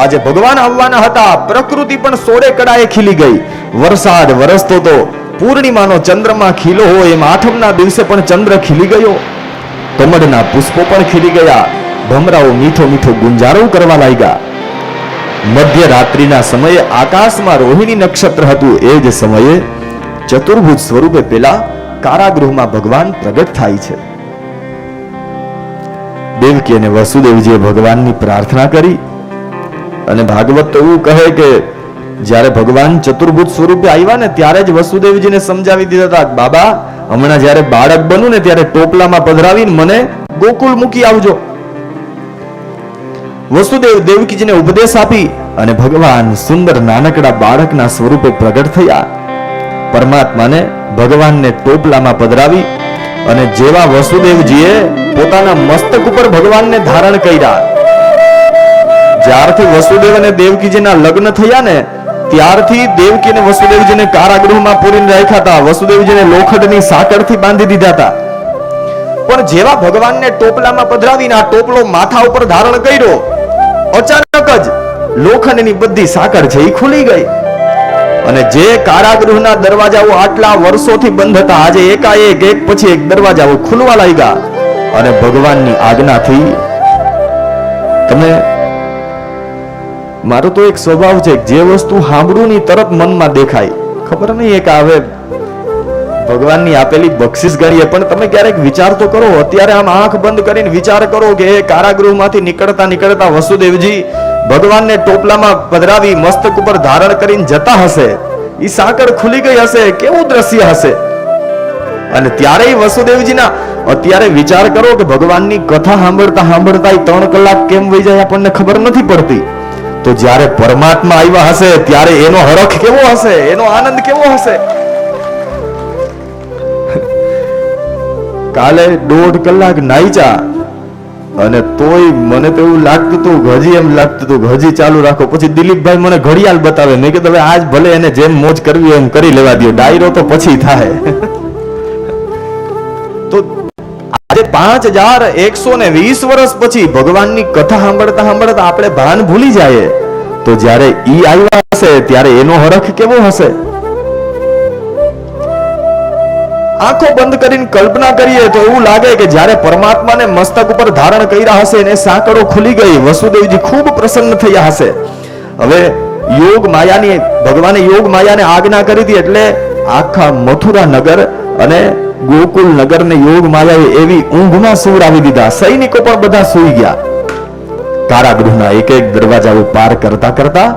આજે ભગવાન આવવાના હતા. પ્રકૃતિ પણ સોળે કડાએ ખીલી ગઈ. વરસાદ વરસતો તો પૂર્ણિમાનો ચંદ્રમાં ખીલો હોય એમ આઠમના દિવસે પણ ચંદ્ર ખીલી ગયો. કમળના પુષ્પો પણ ખીલી ગયા. ભમરાઓ મીઠો મીઠો ગુંજારો કરવા લાગ્યા. મધ્ય રાત્રિના સમયે આકાશમાં રોહિણી નક્ષત્ર હતું. એ જ સમયે ચતુર્ભુજ સ્વરૂપે પેલા કારાગૃહમાં ભગવાન પ્રગટ થાય છે. દેવકી અને વસુદેવજીએ ભગવાનની પ્રાર્થના કરી. અને ભાગવત તો એવું કહે કે જ્યારે ભગવાન ચતુર્ભુજ સ્વરૂપે આવ્યા ને ત્યારે જ વસુદેવજીને સમજાવી દીધા હતા બાબા, હમણાં જ્યારે બાળક બનું ને ત્યારે ટોપલામાં પધરાવીને મને ગોકુળ મૂકી આવજો. વસુદેવ દેવકીજીને ઉપદેશ આપી અને ભગવાન સુંદર નાનકડા બાળકના સ્વરૂપે પ્રગટ થયા. પરમાત્માને ભગવાનને ટોપલામાં પધરાવી અને જેવા વસુદેવજીએ પોતાના મસ્તક ઉપર ભગવાનને ધારણ કર્યા. જ્યારથી વસુદેવ અને દેવકીજીના લગ્ન થયા ને, ત્યારથી દેવકી અને વસુદેવજીને કારાગૃહમાં પૂરીને રાખ્યા હતા. વસુદેવજીને લોખંડની સાંકળથી બાંધી દીધા હતા. પણ જેવા ભગવાનને ટોપલામાં પધરાવીને આ ટોપલો માથા ઉપર ધારણ કર્યો, અચાનક જ લોખંડની બધી સાકર છે એ ખુલી ગઈ. અને જે કારાગૃહના દરવાજાઓ આટલા વર્ષોથી બંધ હતા, આજે એકાએક એક પછી એક દરવાજાઓ ખુલવા લાગ્યા. અને ભગવાનની આજ્ઞાથી તમે મારો તો એક સ્વભાવ છે જે વસ્તુ સાંભળું ની તરત મનમાં દેખાય. ખબર નહીં એક આવે, ભગવાનની આપેલી બક્ષિસ ગણીએ પણ તમે ક્યારેક વિચાર તો કરો, અત્યારે આમ આંખ બંધ કરીને વિચાર કરો કે એ કારાગૃહમાંથી નીકળતા નીકળતા વસુદેવજી ભગવાનને ટોપલામાં પધરાવી મસ્તક ઉપર ધારણ કરીને જતા હશે. ઈ સાંકળ ખુલી ગઈ હશે, કેવું દ્રશ્ય હશે? અને ત્યારે વસુદેવજીના અત્યારે વિચાર કરો કે ભગવાનની કથા સાંભળતા સાંભળતા ત્રણ કલાક કેમ વહી જાય આપણને ખબર નથી પડતી. તો જ્યારે પરમાત્મા આવ્યા હશે, ત્યારે એનો હરખ કેવો હશે? એનો આનંદ કેવો હશે? કાલે દોઢ કલાક નાઈચા અને તોય મને તો એવું લાગતું હતું, હજી એમ લાગતું હતું ઘજી ચાલુ રાખો. પછી દિલીપભાઈ મને ઘડિયાળ બતાવે. મેં કીધું, હવે આજ ભલે એને જેમ મોજ કરવી એમ કરી લેવા દો ડાયરો તો પછી થાય. આજે પાંચ હજાર એકસો ને વીસ વર્ષ પછી ભગવાનની કથા સાંભળતા સાંભળતા આપણે ભાન ભૂલી જાય તો જ્યારે ઈ આવ્યા હશે, ત્યારે એનો હરખ કેવો હશે? આંખો બંધ કરીને કલ્પના કરીએ તો એવું લાગે કે જ્યારે પરમાત્માને મસ્તક ઉપર ધારણ કર્યા હશે અને સાંકળો ખુલી ગઈ, વસુદેવજી ખૂબ પ્રસન્ન થયા હશે. હવે યોગ માયાની, ભગવાને યોગ માયાને આજ્ઞા કરી હતી એટલે આખા મથુરા નગર અને ગોકુલ નગરને યોગ માયાએ એવી ઊંઘમાં સુવડાવી દીધા. સૈનિકો પણ બધા સૂઈ ગયા. કારાગૃહના એક એક દરવાજાઓ પાર કરતા કરતા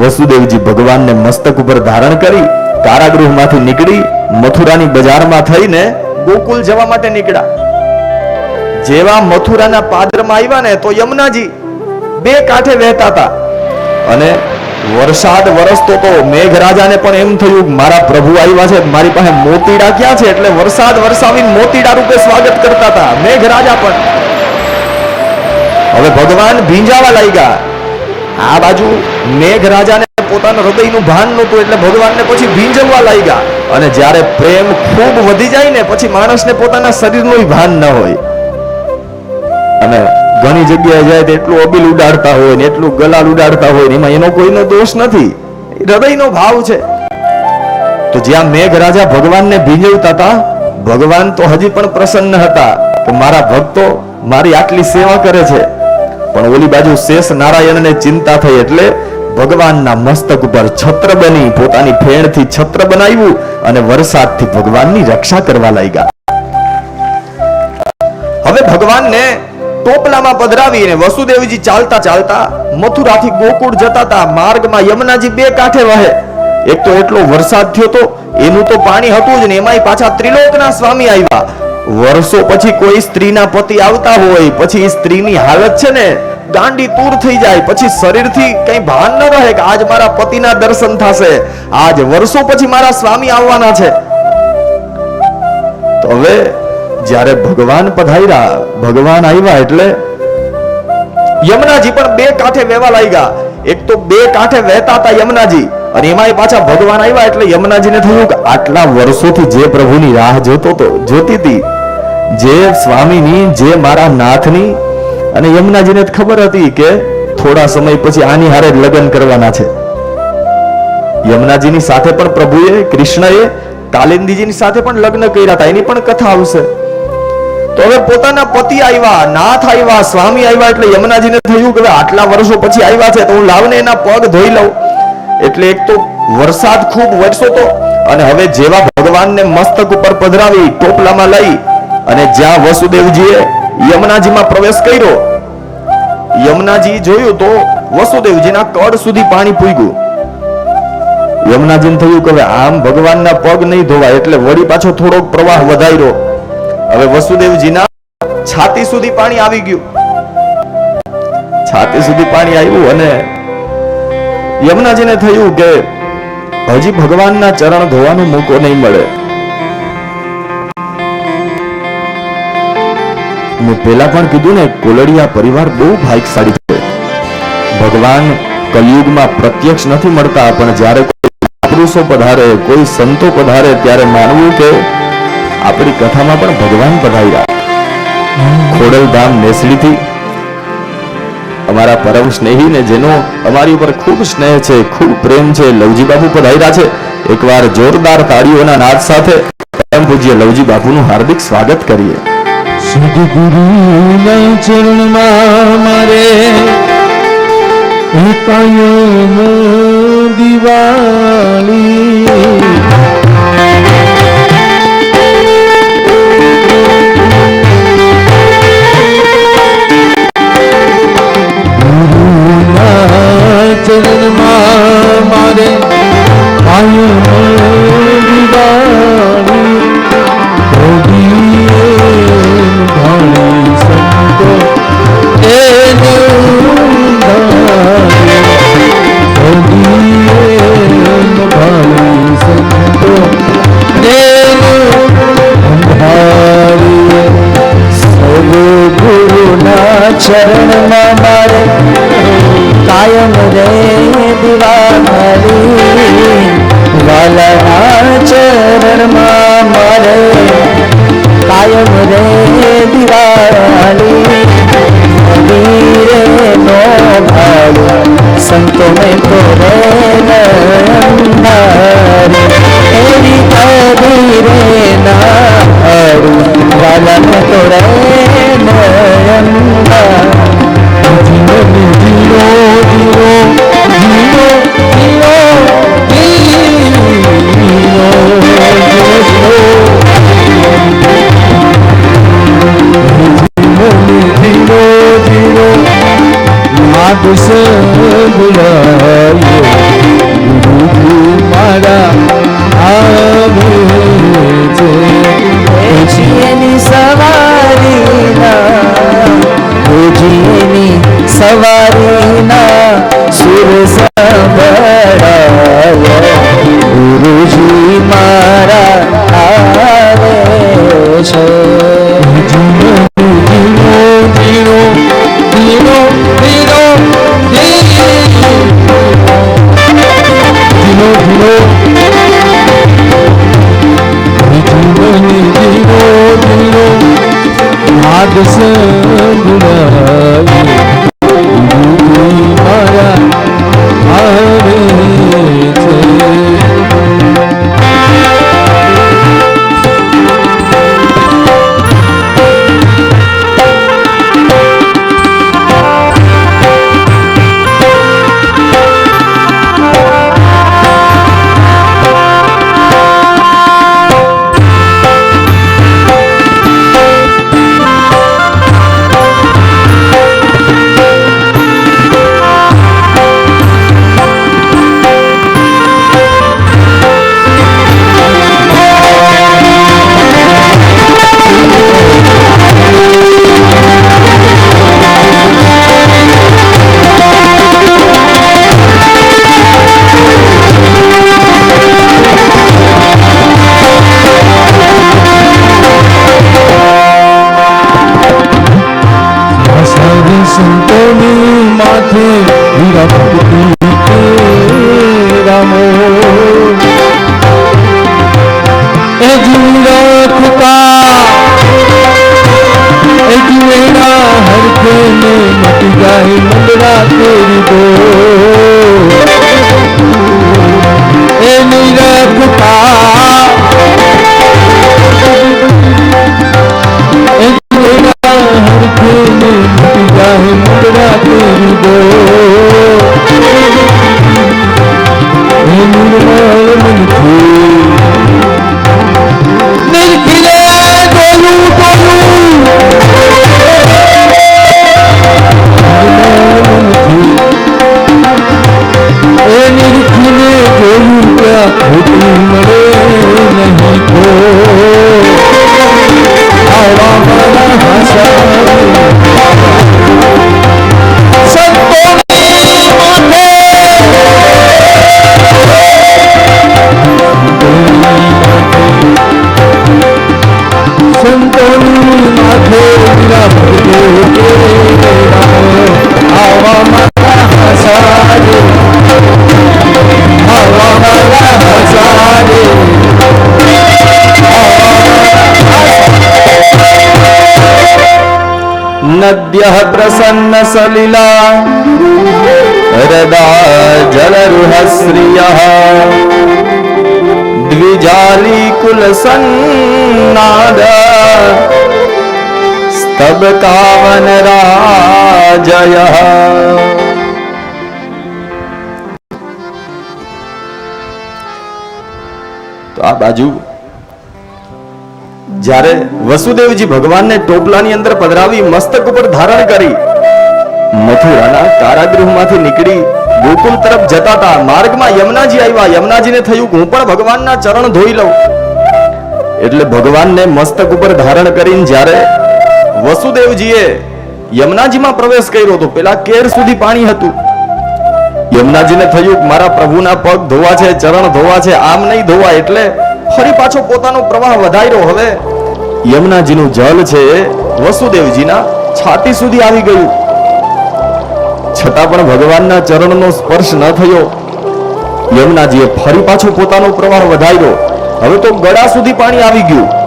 વસુદેવજી ભગવાનને મસ્તક ઉપર ધારણ કરી કારાગૃહમાંથી નીકળી મથુરાની બજારમાં થઈને ગોકુલ જવા માટે નીકળ્યા. જેવા મથુરાના પાદરમાં આવ્યા ને તો યમુનાજી બે કાંઠે વહેતા હતા. અને વરસાદ વરસતો તો મેઘરાજાને પણ એમ થયું મારા પ્રભુ આવ્યા છે, મારી પાસે મોતીડા ક્યાં છે? એટલે વરસાદ વરસાવીને મોતીડા રૂપે સ્વાગત કરતા હતા, મેઘરાજા પણ. હવે ભગવાન ભીંજાવા લાગ્યા. આ બાજુ મેઘરાજાને પોતાના હૃદયનું ભાન નહોતું, એટલે ભગવાનને પછી ભીંજવવા લાગ્યા. અને જ્યારે પ્રેમ ખૂબ વધી જાય ને, પછી માણસને પોતાના શરીરનું ભાન ન હોય. અને ઘણી જગ્યાએ જાય એટલું અબીલ ઉડાડતા હોય ને એટલું ગલાલ ઉડાડતા હોય ને એમાં એનો કોઈનો દોષ નથી. હૃદયનો ભાવ છે. તો જ્યાં મેઘરાજા ભગવાનને ભીંજવતા હતા, ભગવાન તો હજી પણ પ્રસન્ન હતા. કે મારા ભક્તો મારી આટલી સેવા કરે છે. પણ ઓલી બાજુ શેષ નારાયણને ચિંતા થઈ એટલે ભગવાનના મસ્તક ઉપર છત્ર બની, પોતાની ફેણથી છત્ર બનાવ્યું અને વરસાદથી ભગવાનની રક્ષા કરવા લાગ્યા. હવે ભગવાનને ટોપલામાં પધરાવીને વસુદેવજી ચાલતા ચાલતા મથુરાથી ગોકુળ જતા હતા માર્ગમાં યમુનાજી બે કાંઠે વહે. એક તો એટલો વરસાદ થયો તો, એનું તો પાણી હતું જ ને, એમાંય પાછા ત્રિલોકના સ્વામી આવ્યા. વર્ષો પછી કોઈ સ્ત્રીના પતિ આવતા હોય, પછી સ્ત્રીની હાલત છે ને, દાંડી તૂર થઈ જાય, પછી શરીરથી કઈ ભાન ન રહે કે આજ મારા પતિના દર્શન થશે, આજ વર્ષો પછી મારા સ્વામી આવવાના છે. તો હવે જ્યારે ભગવાન પધાર્યા, ભગવાન આવ્યા એટલે યમુનાજી પણ બે કાંઠે વહેવા લાગ્યા. એક તો બે કાંઠે વહેતા હતા યમુનાજી અને એમાંય પાછા ભગવાન આવ્યા એટલે યમુનાજીને થયું કે આટલા વર્ષોથી જે પ્રભુની રાહ જોતો તો જોતી હતી, જે સ્વામીની, જે મારા નાથની, અને યમુનાજીને ખબર હતી કે થોડા સમય પછી આની હારે લગ્ન કરવાના છે. યમુનાજીની સાથે પણ પ્રભુએ, કૃષ્ણએ, કાલિંદીજીની સાથે પણ લગ્ન કર્યા હતા. એની પણ કથા આવશે. તો હવે પોતાના પતિ આવ્યા, નાથ આવ્યા, સ્વામી આવ્યા, એટલે યમુનાજીને થયું કે આટલા વર્ષો પછી આવ્યા છે, તો હું લાવને એના પગ ધોઈ લઉં. એટલે એક તો વરસાદ ખૂબ વરસો તો, અને હવે જેવા ભગવાનને મસ્તક ઉપર પધરાવી, ટોપલામાં લઈ, અને જ્યાં વસુદેવજીએ યમુનાજીમાં પ્રવેશ કર્યો, યમુનાજી જોયું તો વસુદેવજીના કડ સુધી પાણી પૂગ્યું. યમુનાજીને થયું કે આમ ભગવાનના પગ નહીં ધોવાય, એટલે વળી પાછો થોડોક પ્રવાહ વધાર્યો. હવે વસુદેવજીના છાતી સુધી પાણી આવી ગયું. છાતી સુધી પાણી આવ્યું અને યમુનાજીને થયું કે હજી ભગવાનના ચરણ ધોવાનો મોકો નહીં મળે. મેં પેલા પણ કીધું ને, કોલડિયા પરિવાર બહુ ભાગ્યશાળી છે. ભગવાન કલયુગમાં પ્રત્યક્ષ નથી મળતા, પણ જ્યારે કોઈ પુરુષો પધારે, કોઈ સંતો પધારે, ત્યારે માનવું કે આપણી કથામાં પણ ભગવાન પધાર્યા. ખોડલધામ નેસડીથી અમારા પરમ સ્નેહી ને જેનો અમારી ઉપર ખૂબ સ્નેહ છે, ખૂબ પ્રેમ છે, લવજી બાપુ પધાર્યા છે. એકવાર જોરદાર તાળીઓના નાદ સાથે પરમ પૂજ્ય લવજી બાપુનું હાર્દિક સ્વાગત કરીએ. સદગુરુના ચરણમાં મારે દિવાળી ગુરુના ચરણમાં મારે કાયમ રે દિવાળી વાલાના ચરણમાં મારે કાયમ રે દિવાળી વીરે નો ભાવ સંતો મેં માગ સે બુલાયો ગુરુ મારા આવે છે अपने दिलों दिलों हाथ से बुलाए સંતોની માથે વીરા ભગતો આવા મારા હસારે આવા મારા સન્નાદ कावन राजय। તો આ બાજુ જ્યારે વસુદેવજી ભગવાનને ટોપલાની અંદર પધરાવી મસ્તક ઉપર ધારણ કરી મથુરાના કારાગૃહમાંથી નીકળી ગોકુલ તરફ જતા હતા માર્ગમાં યમુનાજી આવ્યા યમુનાજીને થયું હું પણ ભગવાનના ચરણ ધોઈ લઉં. એટલે ભગવાનને મસ્તક ઉપર ધારણ કરીને જ્યારે વસુદેવજીએ યમુનાજીમાં પ્રવેશ કર્યો તો પેલા કેર સુધી પાણી હતું. યમુનાજીને થયું મારા પ્રભુના પગ ધોવા છે, ચરણ ધોવા છે, આમ નહીં ધોવા એટલે ફરી પાછો પોતાનો પ્રવાહ વધાર્યો. હવે યમુનાજીનું જલ છે વસુદેવજીના છાતી સુધી આવી ગયું. છતાં પણ ભગવાનના ચરણનો સ્પર્શ ન થયો. યમુનાજીએ ફરી પાછો પોતાનો પ્રવાહ વધાર્યો. હવે તો ગળા સુધી પાણી આવી ગયું.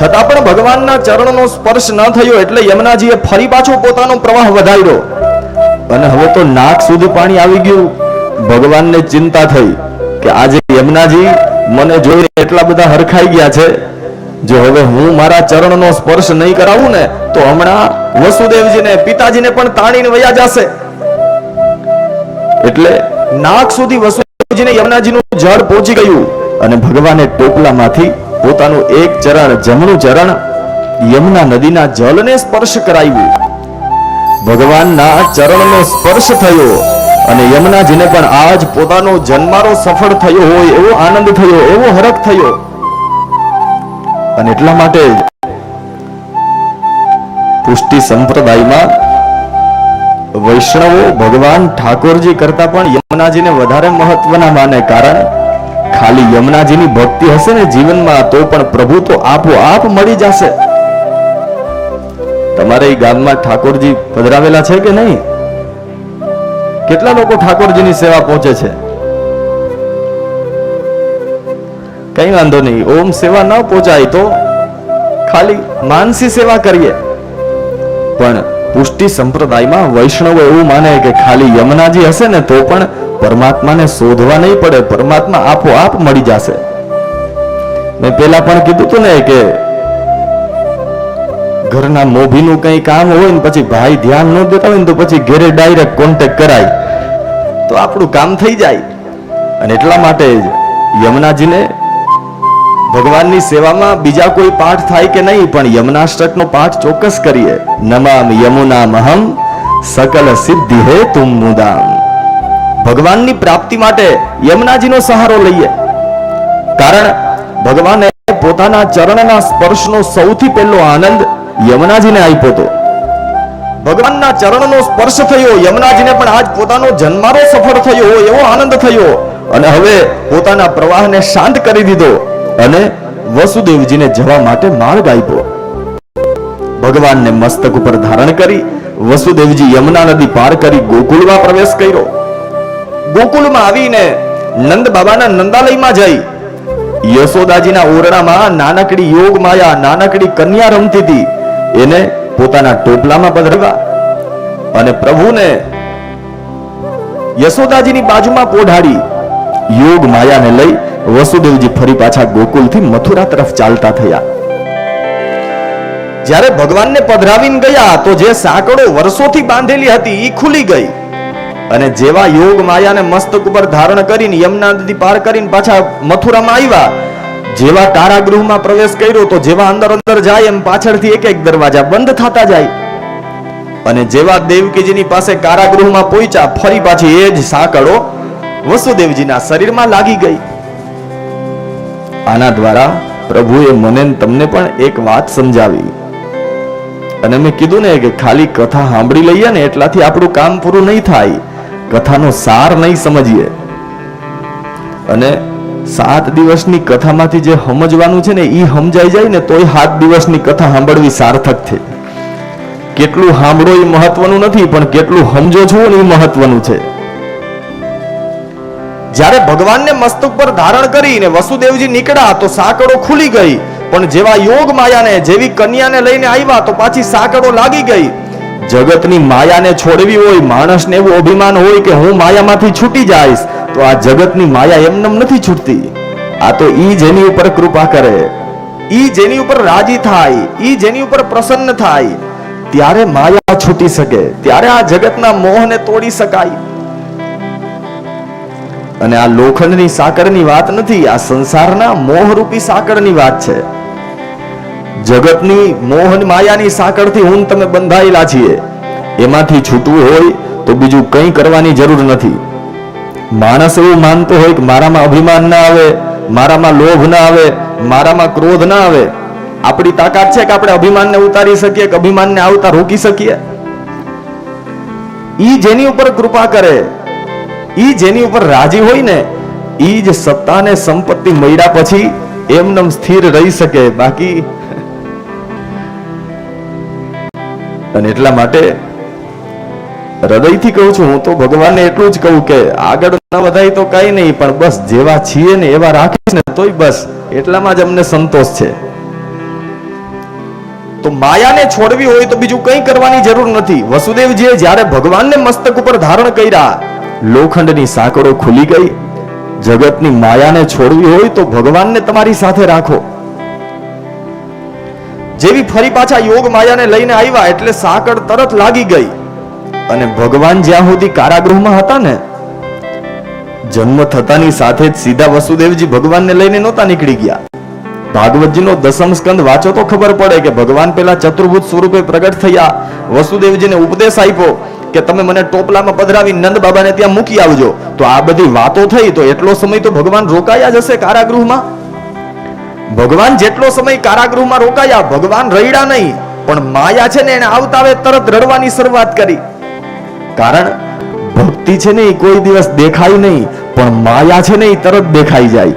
છતાં પણ ભગવાનના ચરણનો સ્પર્શ ન થયો એટલે યમુનાજીએ ફરી પાછો પોતાનો પ્રવાહ વધાર્યો. અને હવે તો નાક સુધી પાણી આવી ગયું. ભગવાનને ચિંતા થઈ કે આજે યમુનાજી મને જોઈને એટલા બધા હરખાઈ ગયા છે. જો હવે હું મારા ચરણનો સ્પર્શ નહીં કરાવું ને, તો હમણાં વસુદેવજીને, પિતાજીને પણ તાણીને વયા જશે. એટલે નાક સુધી વસુદેવજીને યમુનાજીનું જળ પહોંચી ગયું અને ભગવાને ટોપલામાંથી પોતાનું એક ચરણ, જમણું ચરણ યમુના નદીના જળને સ્પર્શ કરાવ્યું. ભગવાનના ચરણનો સ્પર્શ થયો અને યમુનાજીને પણ આજ પોતાનો જન્મારો સફળ થયો હોય એવો આનંદ થયો, એવો હરખ થયો. અને એટલા માટે પુષ્ટિ સંપ્રદાયમાં વૈષ્ણવો ભગવાન ઠાકોરજી કરતા પણ યમુનાજીને વધારે મહત્વના માને. કારણ ખાલી યમુનાજીની ભક્તિ હશે ને જીવનમાં, તો પણ પ્રભુ તો આપોઆપ મળી જશે. તમારે ગામમાં ઠાકોરજી પધરાવેલા છે કે નહીં? કેટલા લોકો ઠાકોરજીની સેવા પહોંચે છે? કઈ વાંધો નહીં, ઓમ સેવા ન પહોંચાય તો ખાલી માનસી સેવા કરીએ. પણ પુષ્ટિ સંપ્રદાયમાં વૈષ્ણવ એવું માને કે ખાલી યમુનાજી હશે ને, તો પણ પરમાત્માને શોધવા નહીં પડે, પરમાત્મા આપોઆપ મળી જશે. મેં પેલા પણ કીધું હતું ને કે ઘરના મોભીનું કઈ કામ હોય ને પછી ભાઈ ધ્યાન ન દેતા હોય ને તો પછી ઘેરે ડાયરેક્ટ કોન્ટેક કરાય. તો આપણું કામ થઈ જાય. અને એટલા માટે યમુનાજીને ભગવાનની સેવામાં બીજા કોઈ પાઠ થાય કે નહીં, પણ યમુનાષ્ટકનો પાઠ ચોક્કસ કરીએ. નમામ યમુના મહમ સકલ સિદ્ધિ હે તુમ મુદામ. ભગવાનની પ્રાપ્તિ માટે યમુનાજીનો સહારો લઈએ. કારણ ભગવાને પોતાના ચરણના સ્પર્શનો સૌથી પહેલો આનંદ યમુનાજીને આપ્યો હતો. ભગવાનના ચરણનો સ્પર્શ થયો, યમુનાજીને પણ આજ પોતાનો જન્મારો સફળ થયો એવો આનંદ થયો અને હવે પોતાના પ્રવાહને શાંત કરી દીધો અને વસુદેવજીને જવા માટે માર્ગ આપ્યો. ભગવાનને મસ્તક ઉપર ધારણ કરી વસુદેવજી યમુના નદી પાર કરી ગોકુળમાં પ્રવેશ કર્યો. ગોકુળમાં આવીને નંદ બાબાના નંદાલયમાં જઈ યશોદાજીના ઓરડામાં નાનકડી યોગ માયા, નાનકડી કન્યા રમતી હતી. એને પોતાના ટોપલામાં પધરાવ્યા અને પ્રભુને યશોદાજીની બાજુમાં પોઢાડી યોગ માયાને લઈ વસુદેવજી ફરી પાછા ગોકુલથી મથુરા તરફ ચાલતા થયા. જ્યારે ભગવાનને પધરાવીને ગયા તો જે સાંકળો વર્ષોથી બાંધેલી હતી એ ખુલી ગઈ. અને જેવા યોગ માયાને મસ્તક ઉપર ધારણ કરીને યમુના નદી પાર કરીને પાછા મથુરામાં આવ્યા જેવા કારાગૃહમાં પ્રવેશ કર્યો તો જેવા અંદર અંદર જાય એમ પાછળથી એક એક દરવાજા બંધ થતા જાય. અને જેવા દેવકીજીની પાસે કારાગૃહમાં પહોંચ્યા, ફરી પાછી એ જ સાંકળો વસુદેવજીના શરીરમાં લાગી ગઈ. આના દ્વારા પ્રભુએ મને તમને પણ એક વાત સમજાવી. અને મેં કીધું ને કે ખાલી કથા સાંભળી લઈએ ને એટલાથી આપણું કામ પૂરું નહીં થાય. કથાનો સાર નહીં સમજીએ. અને સાત દિવસની કથામાંથી જે સમજવાનું છે ને એ સમજાઈ જાય ને, તોય સાત દિવસની કથા સાંભળવી સાર્થક છે. કેટલું સાંભળો એ મહત્વનું નથી, પણ કેટલું સમજો છો ને એ મહત્વનું છે. જ્યારે ભગવાનને મસ્તક પર ધારણ કરીને વસુદેવજી નીકળ્યા, તો સાંકળો ખુલી ગઈ. પણ જેવા યોગ માયાને, જેવી કન્યાને લઈને આવ્યા, તો પાછી સાંકળો લાગી ગઈ. જગતની માયાને છોડવી હોય, માણસને એવું અભિમાન હોય કે હું માયામાંથી છૂટી જઈશ, તો આ જગતની માયા એમનેમ નથી છૂટતી. આ તો ઈ જેની ઉપર કૃપા કરે, ઈ જેની ઉપર રાજી થાય, ઈ જેની ઉપર પ્રસન્ન થાય. ત્યારે માયા છૂટી શકે, ત્યારે આ જગતના મોહને તોડી શકાય. અને આ લોખંડની સાકરની વાત નથી, આ સંસારના મોહરૂપી સાકરની વાત છે. જગતની મોહન માયાની સાંકળથી હું તમે બંધાયેલા છીએ. એમાંથી છૂટવું હોય તો બીજું કંઈ કરવાની જરૂર નથી. માણસ એવું માનતો હોય કે મારામાં અભિમાન ના આવે, મારામાં લોભ ના આવે, મારામાં ક્રોધ ના આવે. આપણી તાકાત છે કે આપણે અભિમાનને ઉતારી શકીએ કે અભિમાનને આવતા રોકી શકીએ? ઈ જેની ઉપર કૃપા કરે, ઈ જેની ઉપર રાજી હોય ને, ઈ જ સત્તાને સંપત્તિ મળ્યા પછી એમનેમ સ્થિર રહી શકે. બાકી અને એટલા માટે હૃદયથી કહું છું, હું તો ભગવાનને એટલું જ કહું કે આગળ ન વધાય તો કઈ નહીં, પણ બસ જેવા છીએ ને એવા રાખીશ ને તોય બસ એટલામાં જ અમને સંતોષ છે. તો માયાને છોડવી હોય તો બીજું કંઈ કરવાની જરૂર નથી. વસુદેવજીએ જ્યારે ભગવાનને મસ્તક ઉપર ધારણ કર્યા, લોખંડની સાંકળો ખુલી ગઈ. જગતની માયાને છોડવી હોય તો ભગવાનને તમારી સાથે રાખો. જેવી ફરી પાછા યોગ માયાને લઈને આવ્યા એટલે સાંકળ તરત લાગી ગઈ. અને ભગવાન જ્યાં સુધી કારાગૃહમાં હતા ને, જન્મ થતાની સાથે જ સીધા વસુદેવજી ભગવાનને લઈને નહોતા નીકળી ગયા. ભાગવતજીનો દસમ સ્કંદ વાંચો તો ખબર પડે કે ભગવાન પેલા ચતુર્ભુજ સ્વરૂપે પ્રગટ થયા. વસુદેવજીને ઉપદેશ આપ્યો કે તમે મને ટોપલામાં પધરાવી નંદ બાબાને ત્યાં મૂકી આવજો. તો આ બધી વાતો થઈ તો એટલો સમય તો ભગવાન રોકાયા જ હશે કારાગૃહમાં? ભગવાન જેટલો સમય કારાગૃહમાં રોકાયા, ભગવાન રડ્યા નહીં, પણ માયા છે ને એને આવતા આવે તરત રડવાની શરૂઆત કરી. કારણ ભક્તિ છે ને કોઈ દિવસ દેખાય નહીં, પણ માયા છે ને એ તરત દેખાઈ જાય.